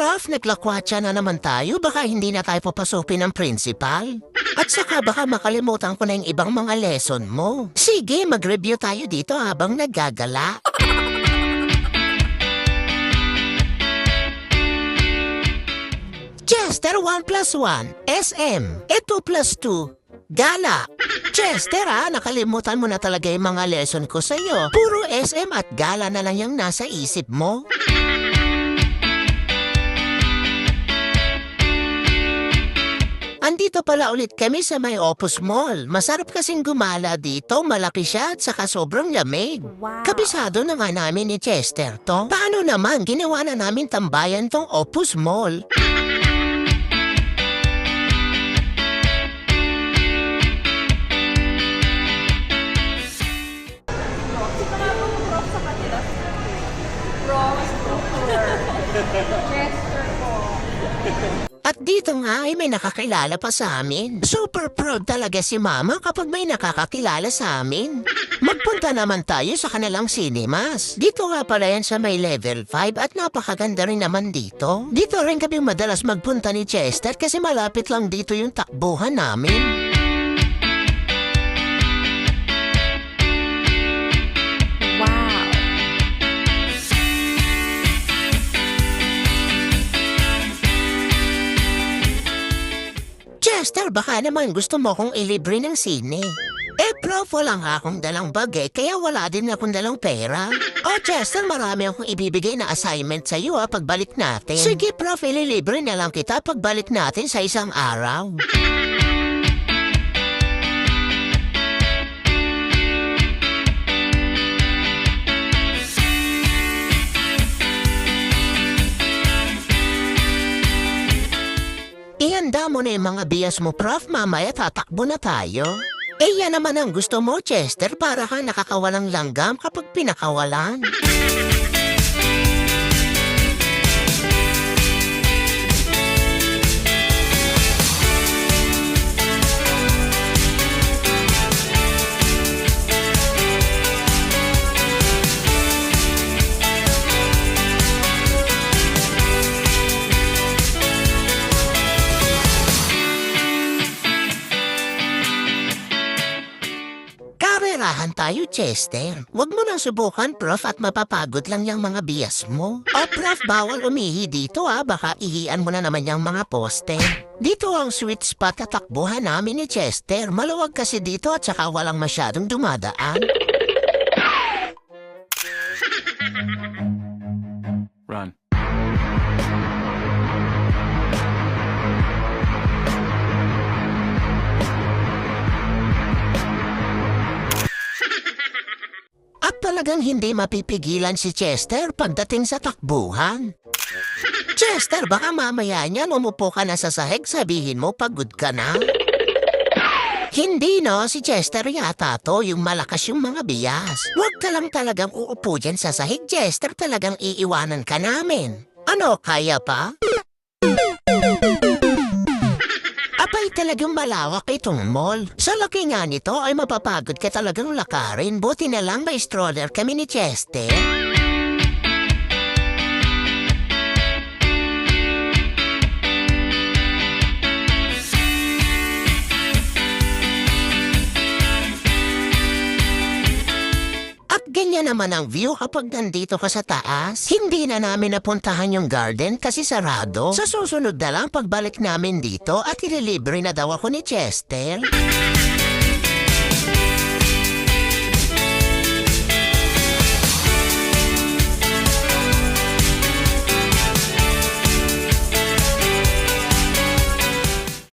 Prof, naglakwatsa na naman tayo. Baka hindi na tayo papasukin ng principal. At saka baka makalimutan ko na yung ibang mga lesson mo. Sige, mag-review tayo dito habang naggagala. Chester 1 plus 1, SM, e 2 plus 2, Gala. Chester ha, nakalimutan mo na talaga yung mga lesson ko sa'yo. Puro SM at gala na lang yung nasa isip mo. Andito pala ulit kami sa may Opus Mall. Masarap kasing gumala dito, malaki siya at saka sobrang lamig. Wow. Kabisado na nga namin ni Chester to. Paano naman ginawa na namin tambayan tong Opus Mall? At dito nga ay may nakakilala pa sa amin. Super proud talaga si Mama kapag may nakakakilala sa amin. Magpunta naman tayo sa kanilang cinemas. Dito nga pala yan sa may level 5 at napakaganda rin naman dito. Dito rin kami madalas magpunta ni Chester kasi malapit lang dito yung takbuhan namin. Chester, baka naman gusto mo kong ilibre ng sine. Eh, prof, wala nga akong dalang bag kaya wala din akong dalang pera. Oh, Chester, marami akong ibibigay na assignment sa iyo ah, pagbalik natin. Sige, prof, ililibre na lang kita pagbalik natin sa isang araw. Ihanda mo na yung mga bias mo, prof. Mamaya tatakbo na tayo. Eh, yan naman ang gusto mo, Chester, para ka nakakawalang langgam kapag pinakawalan. Karerahan tayo, Chester. Huwag mo nang subukan, prof, at mapapagod lang yung mga bias mo. O, prof, bawal umihi dito, ah. Baka ihian mo na naman yung mga poste. Dito ang sweet spot at takbuhan namin ni Chester. Maluwag kasi dito at saka walang masyadong dumadaan. Run. Talagang hindi mapipigilan si Chester pagdating sa takbuhan. Chester, baka mamaya niyan umupo ka na sa sahig sabihin mo pagod ka na. Hindi no, si Chester yata to, yung malakas yung mga biyas. Huwag ka lang talagang uupo dyan sa sahig, Chester, talagang iiwanan ka namin. Ano, kaya pa? Talagang malawak itong mall. Sa laki nga nito ay mapapagod ka talagang lakarin. Buti na lang may stroller kami ni Chester. Ganyan naman ang view kapag nandito ka sa taas. Hindi na namin napuntahan yung garden kasi sarado. Sa susunod na lang pagbalik namin dito at ililibre na daw ako ni Chester.